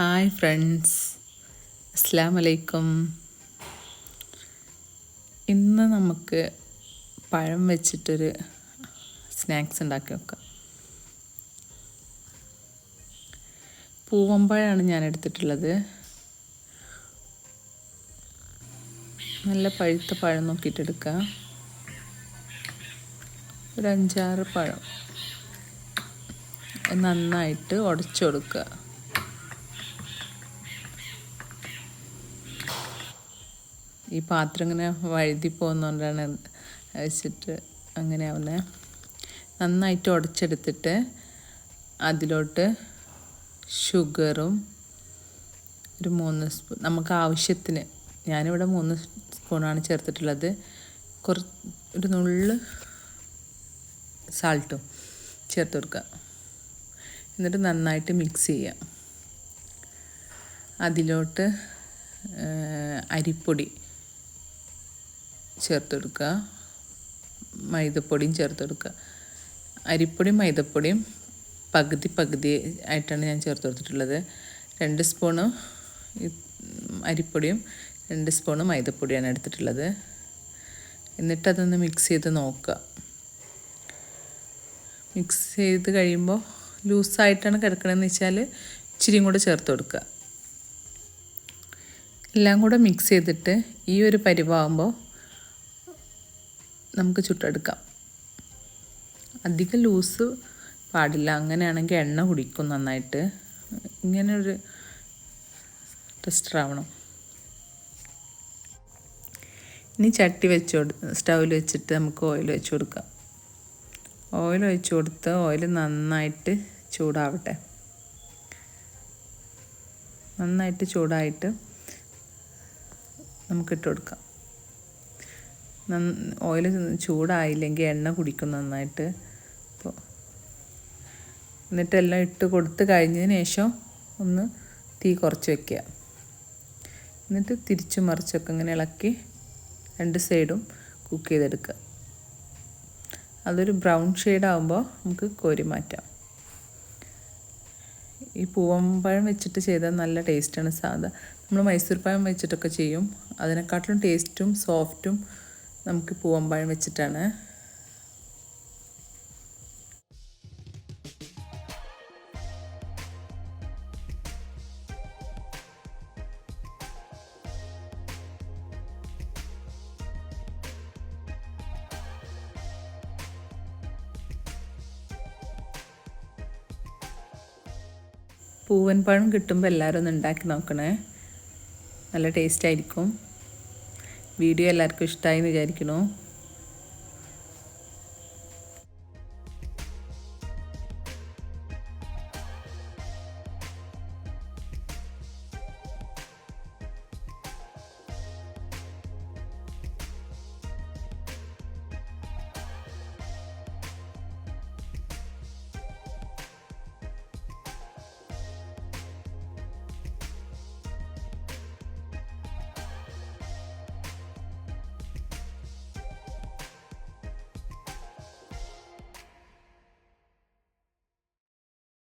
Hi friends അസ്സാം വലൈക്കും ഇന്ന് നമുക്ക് പഴം വെച്ചിട്ടൊരു സ്നാക്സ് ഉണ്ടാക്കി വെക്കാം പൂവമ്പഴമാണ് ഞാൻ എടുത്തിട്ടുള്ളത്. നല്ല പഴുത്ത പഴം നോക്കിയിട്ടെടുക്കുക ഒരു അഞ്ചാറ് പഴം നന്നായിട്ട് ഉടച്ചു കൊടുക്കുക. ഈ പാത്രം ഇങ്ങനെ വഴുതി പോകുന്നതുകൊണ്ടാണ് വെച്ചിട്ട് അങ്ങനെ അവനെ നന്നായിട്ട് ഉടച്ചെടുത്തിട്ട് അതിലോട്ട് ഷുഗറും ഒരു മൂന്ന് സ്പൂൺ നമുക്ക് ആവശ്യത്തിന് ഞാനിവിടെ മൂന്ന് സ്പൂണാണ് ചേർത്തിട്ടുള്ളത്. കുറ ഒരു നുള്ളു സാൾട്ടും ചേർത്ത് കൊടുക്കുക. എന്നിട്ട് നന്നായിട്ട് മിക്സ് ചെയ്യുക. അതിലോട്ട് അരിപ്പൊടി ചേർത്ത് കൊടുക്കുക മൈദപ്പൊടിയും ചേർത്തെടുക്കുക. അരിപ്പൊടിയും മൈദപ്പൊടിയും പകുതി പകുതി ആയിട്ടാണ് ഞാൻ ചേർത്ത് കൊടുത്തിട്ടുള്ളത്. രണ്ട് സ്പൂണ് അരിപ്പൊടിയും രണ്ട് സ്പൂണ് മൈദപ്പൊടിയാണ് എടുത്തിട്ടുള്ളത്. എന്നിട്ട് അതൊന്ന് മിക്സ് ചെയ്ത് നോക്കുക. മിക്സ് ചെയ്ത് കഴിയുമ്പോൾ ലൂസായിട്ടാണ് കിടക്കണമെന്ന് വെച്ചാൽ ഇച്ചിരിയും കൂടെ ചേർത്ത് കൊടുക്കുക. എല്ലാം കൂടെ മിക്സ് ചെയ്തിട്ട് ഈ ഒരു പരിവാകുമ്പോൾ നമുക്ക് ചുട്ടെടുക്കാം. അധികം ലൂസ് പാടില്ല. അങ്ങനെയാണെങ്കിൽ എണ്ണ കുടിക്കും നന്നായിട്ട്. ഇങ്ങനൊരു ആവണം ഇനി ചട്ടി വെച്ച് സ്റ്റൗവിൽ വെച്ചിട്ട് നമുക്ക് ഓയിൽ വെച്ച് കൊടുക്കാം. ഓയിൽ ഒഴിച്ച് കൊടുത്ത് ഓയിൽ നന്നായിട്ട് ചൂടാവട്ടെ. നന്നായിട്ട് ചൂടായിട്ട് നമുക്കിട്ട് കൊടുക്കാം. ഓയിൽ ചൂടായില്ലെങ്കിൽ എണ്ണ കുടിക്കും നന്നായിട്ട്. അപ്പോൾ എന്നിട്ടെല്ലാം ഇട്ട് കൊടുത്ത് കഴിഞ്ഞതിന് ശേഷം ഒന്ന് തീ കുറച്ച് വെക്കുക. എന്നിട്ട് തിരിച്ചു മറിച്ചൊക്കെ ഇങ്ങനെ ഇളക്കി രണ്ട് സൈഡും കുക്ക് ചെയ്തെടുക്കുക. അതൊരു ബ്രൗൺ ഷെയ്ഡ് ആകുമ്പോൾ നമുക്ക് കോരി മാറ്റാം. ഈ പൂവമ്പഴം വെച്ചിട്ട് ചെയ്താൽ നല്ല ടേസ്റ്റാണ് സാധാ. നമ്മൾ മൈസൂർ പഴം വെച്ചിട്ടൊക്കെ ചെയ്യും. അതിനെക്കാട്ടിലും ടേസ്റ്റും സോഫ്റ്റും നമുക്ക് പൂവമ്പഴം വെച്ചിട്ടാണ്. പൂവൻ പഴം കിട്ടുമ്പോൾ എല്ലാവരും ഒന്ന് ഉണ്ടാക്കി നോക്കണേ. നല്ല ടേസ്റ്റ് ആയിരിക്കും. വീഡിയോ എല്ലാവർക്കും ഇഷ്ടമായി എന്ന് വിചാരിക്കണു